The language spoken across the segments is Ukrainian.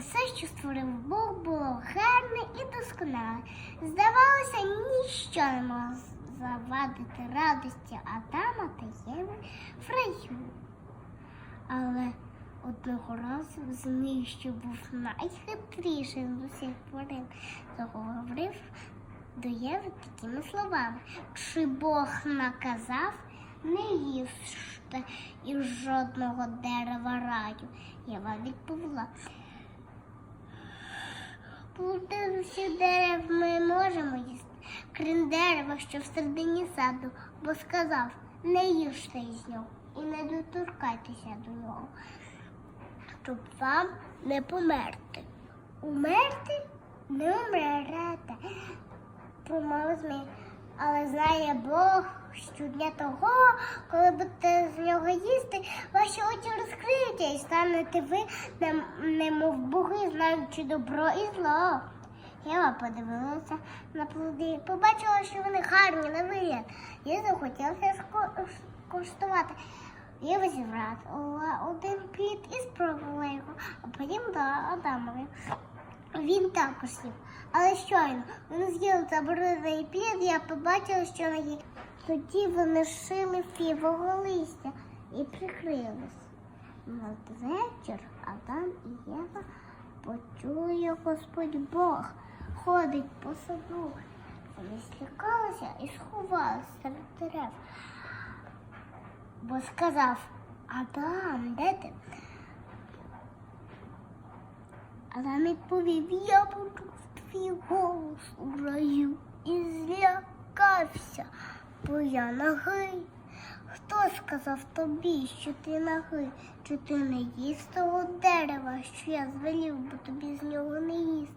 Усе, що створив Бог, було гарне і досконале. Здавалося, ніщо не могло завадити радості Адама та Єви раю. Але одного разу змій, що був найхитрішим з усіх тварин, заговорив до Єви такими словами. Чи Бог наказав не їсти із жодного дерева раю? Єва відповіла. З усіх дерев ми можемо їсти, крім дерева, що всередині саду, бо сказав, не їжте із нього і не доторкайтеся до нього, щоб вам не померти. Умерти не умрете, промовив змій. Але знає Бог, що для того, коли будете з нього їсти, ваші очі розкриються і станете ви, немов боги, знаючи добро і зло. Єва подивилася на плоди, побачила, що вони гарні на вигляд, і захотілося скуштувати. Єва зібрала один плід і спробувала його, а потім дала Адамові. Він також їв. Але щойно вони з'їли заборонений плід, я побачила, що на їх. Тоді вони шили фівого листя і прикрились. Надвечір Адам і Єва почули, як Господь Бог ходить по саду. Вони злякалися і сховалися серед дерев. Бо сказав, Адам, де ти? Адам відповів, я почув твій голос у раю і злякався, бо я нагий. Хто сказав тобі, що ти нагий, чи ти не їсть того дерева, що я звелів, бо тобі з нього не їсти?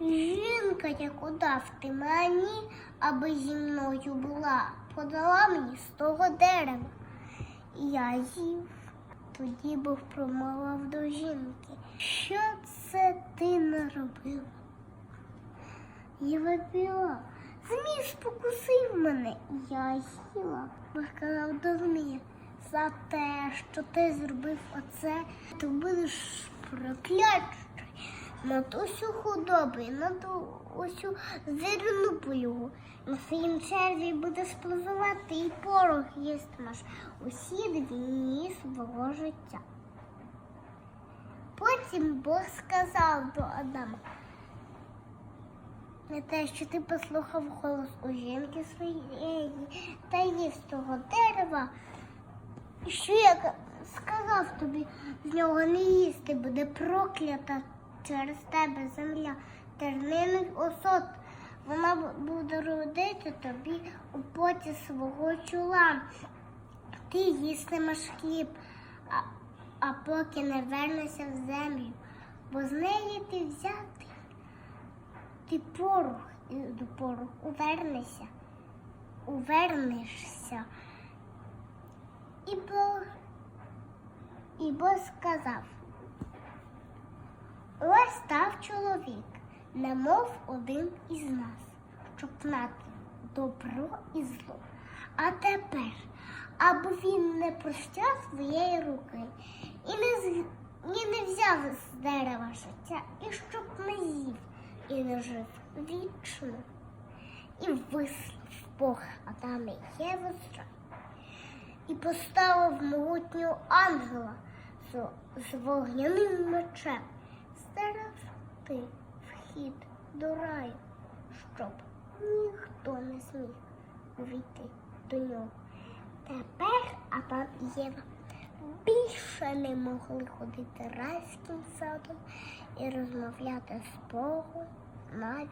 Жінка, яку дав ти мені, аби зі мною була, подала мені з того дерева. Я їв. Тоді Бог промовив до жінки. Що це ти наробила? Єва біла. Змій спокусив мене, і я їла. Сказав до змія, за те, що ти зробив оце, ти будеш проклятий над усю худобу, і над усю зерну польову. На своїм черві будеш спливати і порох їстимеш усі дні свого життя. Потім Бог сказав до Адама, не те, що ти послухав голос у жінки своєї та їв з того дерева, що я сказав тобі, з нього не їсти, буде проклята через тебе земля, терниний осот. Вона буде родити тобі у поті свого чола. Ти їстимеш хліб, а, поки не вернешся в землю, бо з неї ти взятий. Ти порох і до пороху увернешся, увернешся. І Бог, і Бог сказав, ось став чоловік, немов один із нас, щоб знати добро і зло. А тепер, аби він не прощав своєї руки і не, і не взяв з дерева життя, і щоб не з'їв і не жив вічно. І вислав Бог Адама і Єву. І поставив могутнього ангела з, з вогняним мечем, стерегти вхід до раю, щоб ніхто не зміг увійти до. Тепер Адам і Єва більше не могли ходити райським садом і розмовляти з Богом навіть